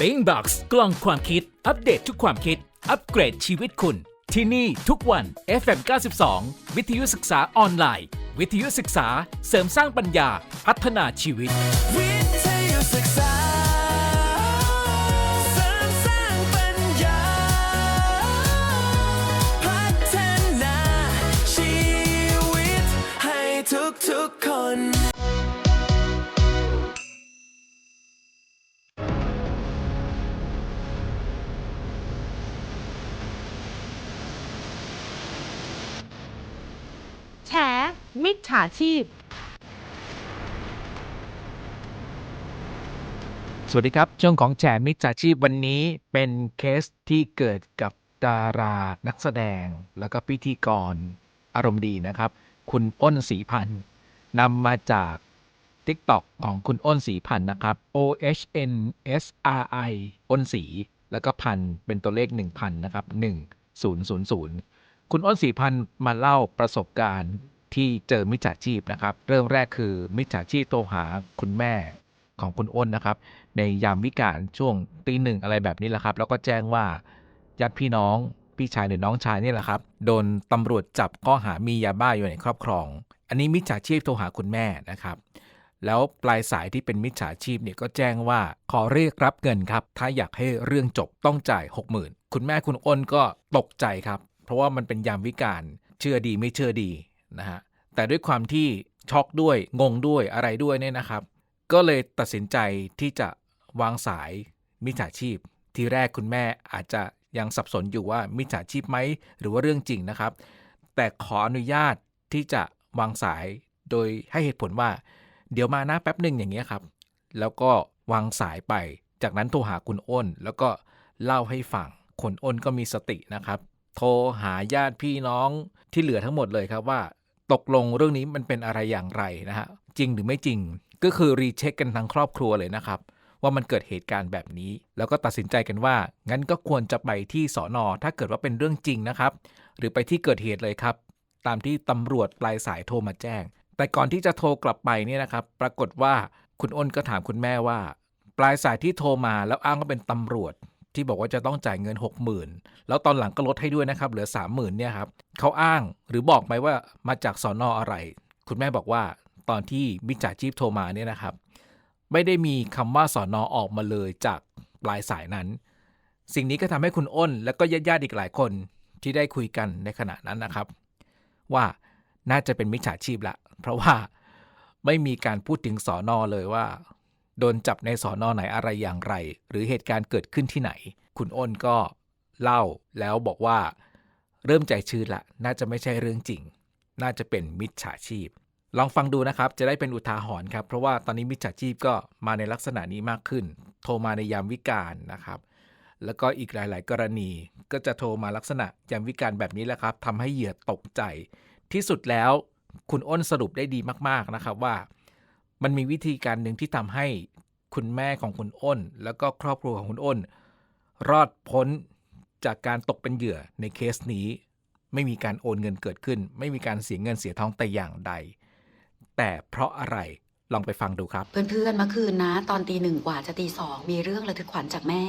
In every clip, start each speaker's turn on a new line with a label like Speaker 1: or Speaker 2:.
Speaker 1: b i n g Box กล่องความคิด อัปเดตทุกความคิด อัปเกรดชีวิตคุณ ที่นี่ทุกวัน FM 92 วิทยุศึกษาออนไลน์ วิทยุศึกษาเสริมสร้างปัญญาพัฒนาชีวิต
Speaker 2: มิ
Speaker 3: จฉาชีพ
Speaker 4: สวัสดีครับ ช่วงของแฉมิจฉาชีพวันนี้เป็นเคสที่เกิดกับดารานักแสดงแล้วก็พิธีกรอารมณ์ดีนะครับ คุณอ้นศรีพันธ์นำมาจาก TikTok ของคุณอ้นศรีพันธ์นะครับ O H N S R I อ้นศรีแล้วก็พันเป็นตัวเลข 1000 นะครับ 1000 คุณอ้นศรีพันธ์มาเล่าประสบการณ์ ที่เจอมิจฉาชีพนะครับ เริ่มแรกคือมิจฉาชีพโทรหาคุณแม่ของคุณอ้นนะครับ ในยามวิกาลช่วงตีหนึ่งอะไรแบบนี้แหละครับ แล้วก็แจ้งว่าญาติพี่น้องพี่ชายหรือน้องชายนี่แหละครับ โดนตำรวจจับข้อหามียาบ้าอยู่ในครอบครอง อันนี้มิจฉาชีพโทรหาคุณแม่นะครับ แล้วปลายสายที่เป็นมิจฉาชีพเนี่ยก็แจ้งว่าขอเรียกรับเงินครับ ถ้าอยากให้เรื่องจบต้องจ่าย 60,000 คุณแม่คุณอ้นก็ตกใจครับ เพราะว่ามันเป็นยามวิกาลเชื่อดีไม่เชื่อดี นะฮะแต่ด้วยความที่ช็อกด้วยงงด้วยอะไรด้วยเนี่ยนะครับ ก็เลยตัดสินใจที่จะวางสายมิจฉาชีพ ทีแรกคุณแม่อาจจะยังสับสนอยู่ว่ามิจฉาชีพไหมหรือว่าเรื่องจริงนะครับ แต่ขออนุญาตที่จะวางสายโดยให้เหตุผลว่า เดี๋ยวมานะแป๊บหนึ่งอย่างเงี้ยครับ แล้วก็วางสายไป จากนั้นโทรหาคุณอ้น แล้วก็เล่าให้ฟังคนอ้นก็มีสตินะครับ โทรหาญาติพี่น้องที่เหลือทั้งหมดเลยครับว่า ตกลงเรื่องนี้มันเป็นอะไรอย่างไรนะฮะจริงหรือไม่จริง ก็คือรีเช็คกันทั้งครอบครัวเลยนะครับว่ามันเกิดเหตุการณ์แบบนี้ แล้วก็ตัดสินใจกันว่า งั้นก็ควรจะไปที่สอนอถ้าเกิดว่าเป็นเรื่องจริงนะครับ หรือไปที่เกิดเหตุเลยครับ ตามที่ตำรวจปลายสายโทรมาแจ้ง แต่ก่อนที่จะโทรกลับไปเนี่ยนะครับ ปรากฏว่าคุณอ้นก็ถามคุณแม่ว่า ปลายสายที่โทรมาแล้วอ้างว่าเป็นตำรวจ ที่บอกว่าจะต้องจ่ายเงิน 60,000 แล้วตอนหลังก็ลดให้ด้วยนะครับ เหลือ 30,000เนี่ยครับเขาอ้างหรือบอกไหมว่ามาจากสอนออะไร คุณแม่บอกว่าตอนที่มิจฉาชีพโทรมาเนี่ยนะครับ ไม่ได้มีคำว่าสอนอออกมาเลยจากปลายสายนั้น สิ่งนี้ก็ทำให้คุณอ้น และก็ญาติๆอีกหลายคนที่ได้คุยกันในขณะนั้นนะครับ ว่าน่าจะเป็นมิจฉาชีพละ เพราะว่าไม่มีการพูดถึงสอนอเลยว่า โดนจับในสอนอไหนอะไรอย่างไร หรือเหตุการณ์เกิดขึ้นที่ไหน คุณอ้นก็เล่าแล้วบอกว่า เริ่มใจชื้นละ น่าจะไม่ใช่เรื่องจริง น่าจะเป็นมิจฉาชีพ ลองฟังดูนะครับ จะได้เป็นอุทาหรณ์ครับ เพราะว่าตอนนี้มิจฉาชีพก็มาในลักษณะนี้มากขึ้น โทรมาในยามวิกาลนะครับ แล้วก็อีกหลาย ๆ กรณีก็จะโทรมาลักษณะยามวิกาลแบบนี้แหละครับทำให้เหยื่อตกใจ ที่สุดแล้วคุณอ้นสรุปได้ดีมาก ๆ นะครับว่า มันมีวิธีการหนึ่งที่ทำให้คุณแม่ของคุณอ้น แล้วก็ครอบครัวของคุณอ้น รอดพ้นจากการตกเป็นเหยื่อในเคสนี้ ไม่มีการโอนเงินเกิดขึ้น ไม่มีการเสียเงินเสียทองแต่อย่างใด แต่เพราะอะไรลองไปฟังดูครับ
Speaker 5: เพื่อนๆเมื่อคืนนะ ตอนตีหนึ่งกว่าจะตีสองมีเรื่องระทึกขวัญจากแม่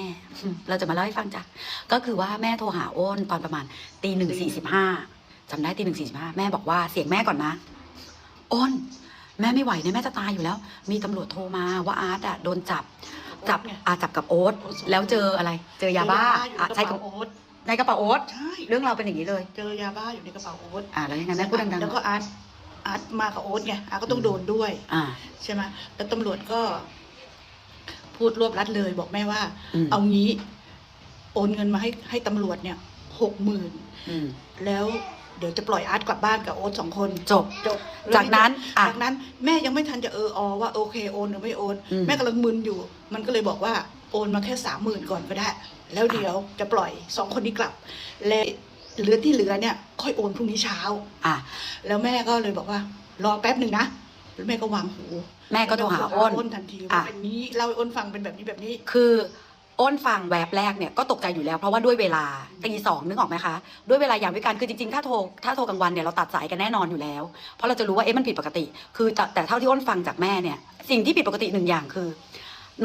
Speaker 5: เราจะมาเล่าให้ฟังจ้ะก็คือว่าแม่โทรหาอ้นตอนประมาณตีหนึ่งสี่สิบห้าจำได้ตีหนึ่งสี่สิบห้าแม่บอกว่าเสียงแม่ก่อนนะอ้น แม่ไม่ไหวเนี่ยแม่จะตายอยู่แล้ว มีตำรวจโทรมาว่าอาร์ตอะโดนจับ จับอาจับกับโอ๊ตแล้วเจออะไร เจอยาบ้า
Speaker 6: อยู่
Speaker 5: อะ
Speaker 6: ในกระ
Speaker 5: ใช่
Speaker 6: เป๋าโอ๊ต
Speaker 5: ในกระเป๋าโอ๊ต
Speaker 6: ใช่
Speaker 5: เรื่องเราวเป็นอย่างนี้เลย
Speaker 6: เจอยาบ้าอยู่ในกระเป๋าโอ๊ต
Speaker 5: อ่าแล้วยังไงแม่พูดดัง
Speaker 6: แล้วก็อาร์ตอาร์ตมากับโอ๊ตไงอาร์ตก็ต้องโดนด้วย
Speaker 5: ๆอ่า
Speaker 6: ใช่ไหมแล้วตำรวจก็ พูดรวบรัดเลยบอกแม่ว่า
Speaker 5: อืม
Speaker 6: เอางี้ โอนเงินมาให้ให้ตำรวจเนี่ยหกหมื่น
Speaker 5: อืม
Speaker 6: แล้ว เดี๋ยวจะปล่อยอาร์ตกลับบ้านกับโอ๊ตสองคน
Speaker 5: จบ
Speaker 6: จบ
Speaker 5: จากนั้นอะ
Speaker 6: จากนั้นแม่ยังไม่ทันจะเอออว่าโอเคโอนหรือไม่โอน
Speaker 5: อืม
Speaker 6: แม่กำลังมึนอยู่ มันก็เลยบอกว่าโอนมาแค่สามหมื่นก่อนก็ได้ แล้วเดี๋ยวจะปล่อยสองคนนี้กลับ และเหลือที่เหลือเนี่ยค่อยโอนพรุ่งนี้เช้า
Speaker 5: อะ
Speaker 6: แล้วแม่ก็เลยบอกว่า รอแป๊บหนึ่งนะแล้วแม่ก็วางหู
Speaker 5: แม่ก็โทรหาอ้น
Speaker 6: อ้นทันที
Speaker 5: อะ
Speaker 6: ว่าเป็นนี้เล่าให้อ้นฟังเป็นแบบนี้แบบนี้
Speaker 5: คือ อ้นฟังแวบแรกเนี่ยก็ตกใจอยู่แล้วเพราะว่าด้วยเวลาตีสองนึกออกไหมคะด้วยเวลายามวิการคือจริงๆ ถ้าโทรถ้าโทรกลางวันเนี่ยเราตัดสายกันแน่นอนอยู่แล้ว เพราะเราจะรู้ว่าเอ๊ะมันผิดปกติ คือแต่แต่เท่าที่อ้นฟังจากแม่เนี่ยสิ่งที่ผิดปกติหนึ่งอย่างคือ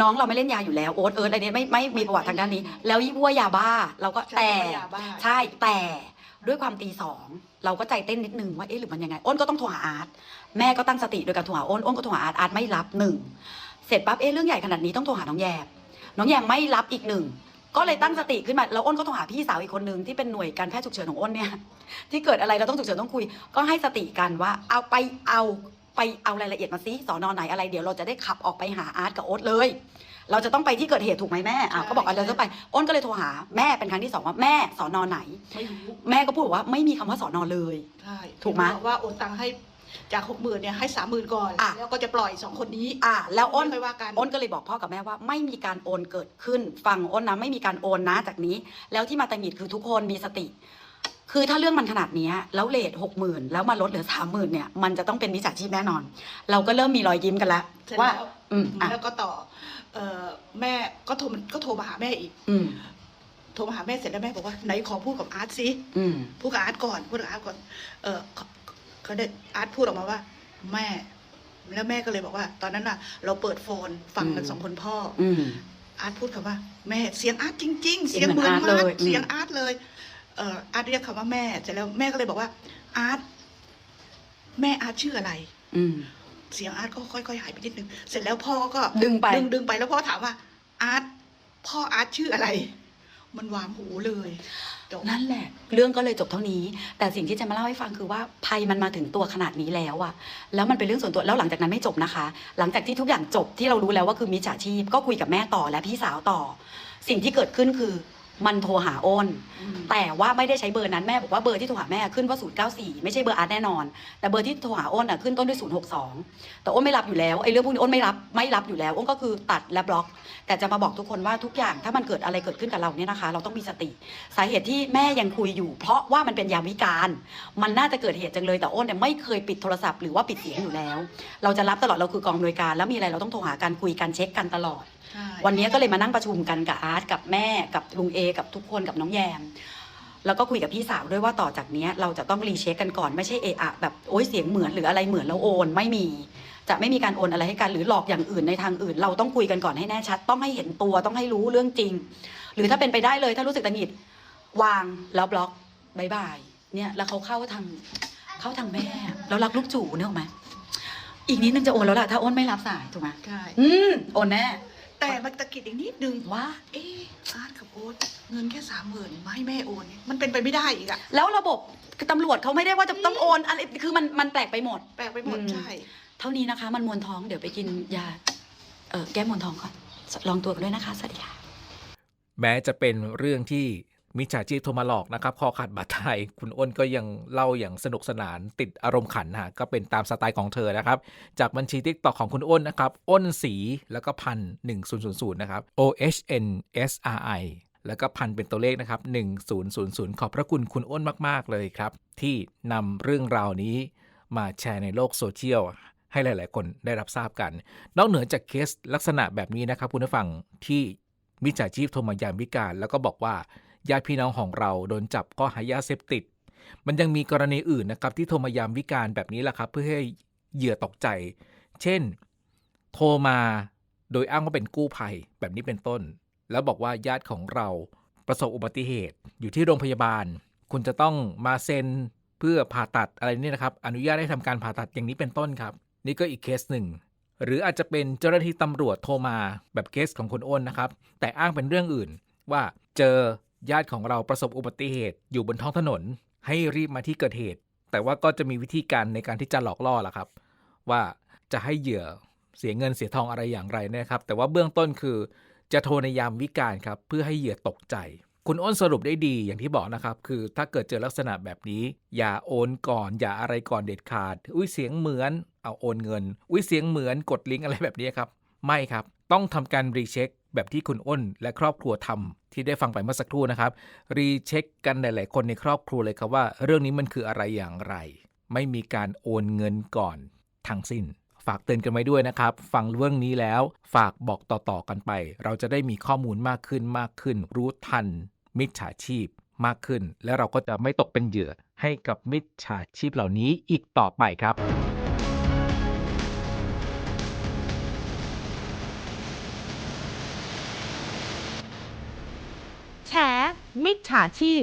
Speaker 5: น้องเราไม่เล่นยาอยู่แล้วโอ๊ตเอิร์ธอะไรเนี้ยไม่ไม่มีประวัติทางด้านนี้ แล้วยิ่งว่ายาบ้าเราก็
Speaker 6: ใช่
Speaker 5: แต่
Speaker 6: ยาบ้า
Speaker 5: ใช่แต่ด้วยความตีสองเราก็ใจเต้นนิดนึงว่าเอ๊ะหรือมันยังไงอ้นก็ต้องโทรหาอาร์ตแม่ก็ตั้งสติโดยการโทรหาอ้นอ้นก็โทรหาอาร์ตอาร์ตไม่รับหนึ่งเสร็จปั๊บเอ๊ะเรื่องใหญ่ขนาดนี้ต้องโทรหาน้องแยม น้องแยมไม่รับอีกหนึ่ง ก็เลยตั้งสติขึ้นมา แล้วอ้นก็โทรหาพี่สาวอีกคนนึงที่เป็นหน่วยการแพทย์ฉุกเฉินของอ้นเนี่ย ที่เกิดอะไรเราต้องฉุกเฉินต้องคุย ก็ให้สติกันว่า เอาไปเอาไปเอารายละเอียดมาซิสอนอไหนอะไรเดี๋ยวเราจะได้ขับออกไปหาอาร์ตกับโอ๊ตเลย เราจะต้องไปที่เกิดเหตุถูกไหมแม่อะก็บอกอะเราจะไปอ้นก็เลยโทรหาแม่เป็นครั้งที่สองว่าแม่สอนอไหน
Speaker 6: ไม่รู้
Speaker 5: แม่ก็พูดว่าไม่มีคำว่าสอนอเลย
Speaker 6: ใช่
Speaker 5: ถูกไหม
Speaker 6: บอกว่าโอนตังค์ให้ จากหกหมื่นเนี่ยให้สามหมื่นก่อน
Speaker 5: อะ
Speaker 6: แล้วก็จะปล่อยสองคนนี้
Speaker 5: อะแล้วอ้น
Speaker 6: ไม่ว่ากัน
Speaker 5: อ้นก็เลยบอกพ่อกับแม่ว่าไม่มีการโอนเกิดขึ้นฟังอ้นนะไม่มีการโอนนะจากนี้ แล้วที่มาตังหงิดคือทุกคนมีสติ คือถ้าเรื่องมันขนาดเนี้ยแล้วเลทหกหมื่นแล้วมาลดเหลือสามหมื่นเนี่ยมันจะต้องเป็นมิจฉาชีพแน่นอน เราก็เริ่มมีรอยยิ้มกันแล้ว
Speaker 6: เสร็จ
Speaker 5: ว่า
Speaker 6: แล้ว
Speaker 5: อืมอะ
Speaker 6: แล้วก็ต่อเอ่อแม่ก็โทรมันก็โทรมาหาแม่อีก
Speaker 5: อืม
Speaker 6: โทรมาหาแม่เสร็จแล้วแม่บอกว่าไหนขอพูดกับอาร์ตสิ
Speaker 5: อืม
Speaker 6: พูดกับอาร์ตก่อนพูดกับอาร์ตก่อน เออ เขาเขาได้อาร์ตพูดออกมาว่า แม่ แล้วแม่ก็เลยบอกว่า ตอนนั้นน่ะ เราเปิดโฟนฟังกัน
Speaker 5: อืม
Speaker 6: สองคนพ่ออ
Speaker 5: อืม
Speaker 6: อาร์ตพูดคำว่า แม่เสียงอาร์ตจริง ๆ
Speaker 5: เสี
Speaker 6: เสี
Speaker 5: ย
Speaker 6: ย
Speaker 5: ง
Speaker 6: ง
Speaker 5: เห
Speaker 6: เห
Speaker 5: มื
Speaker 6: มื
Speaker 5: อ
Speaker 6: อนน
Speaker 5: อาร์ต
Speaker 6: มา
Speaker 5: เลย
Speaker 6: กเสียง
Speaker 5: อืม
Speaker 6: อาร์ตเลยเอออาร์ตเรียกคำว่าแม่เสร็จแล้วแม่ก็เลยบอกว่า อาร์ตแม่อาร์ตชื่ออะไร
Speaker 5: อืม
Speaker 6: เสียงอาร์ตก็ค่อยๆหายไปนิดนึงเสร็จแล้วพ่อก็
Speaker 5: ดึงไป
Speaker 6: ดึงดึงไปแล้วพ่อถามว่าอาร์ตพ่ออาร์ตชื่ออะไร มันวางหูเลยจบ
Speaker 5: นั่นแหละ เรื่องก็เลยจบเท่านี้ แต่สิ่งที่จะมาเล่าให้ฟังคือว่าภัยมันมาถึงตัวขนาดนี้แล้วอะแล้วมันเป็นเรื่องส่วนตัวแล้วหลังจากนั้นไม่จบนะคะ หลังจากที่ทุกอย่างจบที่เรารู้แล้วว่าคือมิจฉาชีพก็คุยกับแม่ต่อและพี่สาวต่อ สิ่งที่เกิดขึ้นคือ มันโทรหาอ้น แต่ว่าไม่ได้ใช้เบอร์นั้นแม่บอกว่าเบอร์ที่โทรหาแม่ขึ้นว่า094 ไม่ใช่เบอร์อาร์ตแน่นอน แต่เบอร์ที่โทรหาอ้นอะขึ้นต้นด้วย 062 แต่อ้นไม่รับอยู่แล้วไอ้เรื่องพวกนี้อ้นไม่รับไม่รับอยู่แล้วอ้นก็คือตัดและบล็อก แต่จะมาบอกทุกคนว่าทุกอย่างถ้ามันเกิดอะไรเกิดขึ้นกับเราเนี่ยนะคะ เราต้องมีสติ สาเหตุที่แม่ยังคุยอยู่ เพราะว่ามันเป็นยามวิการ มันน่าจะเกิดเหตุจังเลยแต่อ้นเนี่ยไม่เคยปิดโทรศัพท์หรือว่าปิดเสียงอยู่แล้ว เราจะรับตลอดเราคือกองอำนวยการแล้วมีอะไรเราต้องโทรหากันคุยกันเช็คกันตลอด
Speaker 6: ใช่
Speaker 5: วันนี้ก็เลยมานั่งประชุมกันกับอาร์ตกับแม่กับลุงเอกับทุกคนกับน้องแยม แล้วก็คุยกับพี่สาวด้วยว่าต่อจากเนี้ยเราจะต้องรีเช็คกันก่อนไม่ใช่เอะอะแบบโอ๊ยเสียงเหมือนหรืออะไรเหมือนแล้วโอนไม่มี จะไม่มีการโอนอะไรให้กันหรือหลอกอย่างอื่นในทางอื่น เราต้องคุยกันก่อนให้แน่ชัด ต้องให้เห็นตัวต้องให้รู้เรื่องจริง หรือถ้าเป็นไปได้เลยถ้ารู้สึกตังหงิดวางแล้วบล็อกบายบายเนี่ยแล้วเขาเข้าทางเข้าทางแม่แล้วรักลูกจู่เนี่ยหรอกไหมอีกนิดนึงจะโอนแล้วล่ะถ้าโอนไม่รับสายถูกไหม
Speaker 6: ใช่
Speaker 5: อืมโอนแน่
Speaker 6: แต่มันตะกิดอีกนิดนึง
Speaker 5: ว่า
Speaker 6: เอออาร์ตกับโอ๊ตเงินแค่สามหมื่นมาให้แม่โอนเนี่ยมันเป็นไปไม่ได้อีกอะ
Speaker 5: แล้วระบบตำรวจเขาไม่ได้ว่าจะต้องโอนอะไรคือมันมันแปลกไปหมด
Speaker 6: แปลกไปหมด
Speaker 5: อืม
Speaker 6: ใช่
Speaker 5: เท่านี้นะคะ มันมวนท้องเดี๋ยวไปกินยาเออแก้มวนท้องก่อนลองตัวกันด้วยนะคะสวัสดีค่ะ
Speaker 4: แม้จะเป็นเรื่องที่ มิจฉาชีพโทรมาหลอกนะครับ คอขาดบาดตายคุณอ้นก็ยังเล่าอย่างสนุกสนานติดอารมณ์ขันนะฮะก็เป็นตามสไตล์ของเธอนะครับ จากบัญชีทิกตอกของคุณอ้นนะครับ อ้นสีแล้วก็พันหนึ่งศูนย์ศูนย์ศูนย์นะครับ O H N S R I แล้วก็พันเป็นตัวเลขนะครับ 1000 ขอบพระคุณคุณอ้นมาก ๆ เลยครับ ที่นำเรื่องราวนี้มาแชร์ในโลกโซเชียลให้หลาย ๆ คนได้รับทราบกัน นอกเหนือจากเคสลักษณะแบบนี้นะครับ คุณผู้ฟังที่มิจฉาชีพโทรมายามวิการ แล้วก็บอกว่า ญาติพี่น้องของเราโดนจับข้อหายาเสพติด มันยังมีกรณีอื่นนะครับที่โทรมายามวิการแบบนี้แหละครับ เพื่อให้เหยื่อตกใจ เช่น โทรมาโดยอ้างว่าเป็นกู้ภัยแบบนี้เป็นต้น แล้วบอกว่าญาติของเราประสบอุบัติเหตุอยู่ที่โรงพยาบาล คุณจะต้องมาเซ็นเพื่อผ่าตัดอะไรนี่นะครับ อนุญาตให้ทำการผ่าตัดอย่างนี้เป็นต้นครับ นี่ก็อีกเคสหนึ่ง หรืออาจจะเป็นเจ้าหน้าที่ตำรวจโทรมาแบบเคสของคุณอ้นนะครับ แต่อ้างเป็นเรื่องอื่นว่าเจอ ญาติของเราประสบอุบัติเหตุอยู่บนท้องถนน ให้รีบมาที่เกิดเหตุ แต่ว่าก็จะมีวิธีการในการที่จะหลอกล่อล่ะครับ ว่าจะให้เหยื่อเสียเงินเสียทองอะไรอย่างไรนะครับ แต่ว่าเบื้องต้นคือจะโทรในยามวิการครับเพื่อให้เหยื่อตกใจ คุณอ้นสรุปได้ดีอย่างที่บอกนะครับ คือถ้าเกิดเจอลักษณะแบบนี้ อย่าโอนก่อน อย่าอะไรก่อนเด็ดขาด อุ้ยเสียงเหมือนเอาโอนเงิน อุ้ยเสียงเหมือนกดลิงก์อะไรแบบนี้ครับ ไม่ครับ ต้องทำการรีเช็ค แบบที่คุณอ้นและครอบครัวทำที่ได้ฟังไปเมื่อสักครู่นะครับ รีเช็คกันหลายๆคนในครอบครัวเลยครับว่า เรื่องนี้มันคืออะไรอย่างไร ไม่มีการโอนเงินก่อนทั้งสิ้น ฝากเตือนกันไว้ด้วยนะครับ ฟังเรื่องนี้แล้วฝากบอกต่อๆกันไป เราจะได้มีข้อมูลมากขึ้นมากขึ้น รู้ทัน มิจฉาชีพมากขึ้น และเราก็จะไม่ตกเป็นเหยื่อให้กับมิจฉาชีพเหล่านี้อีกต่อไปครับ
Speaker 3: มิจฉาชีพ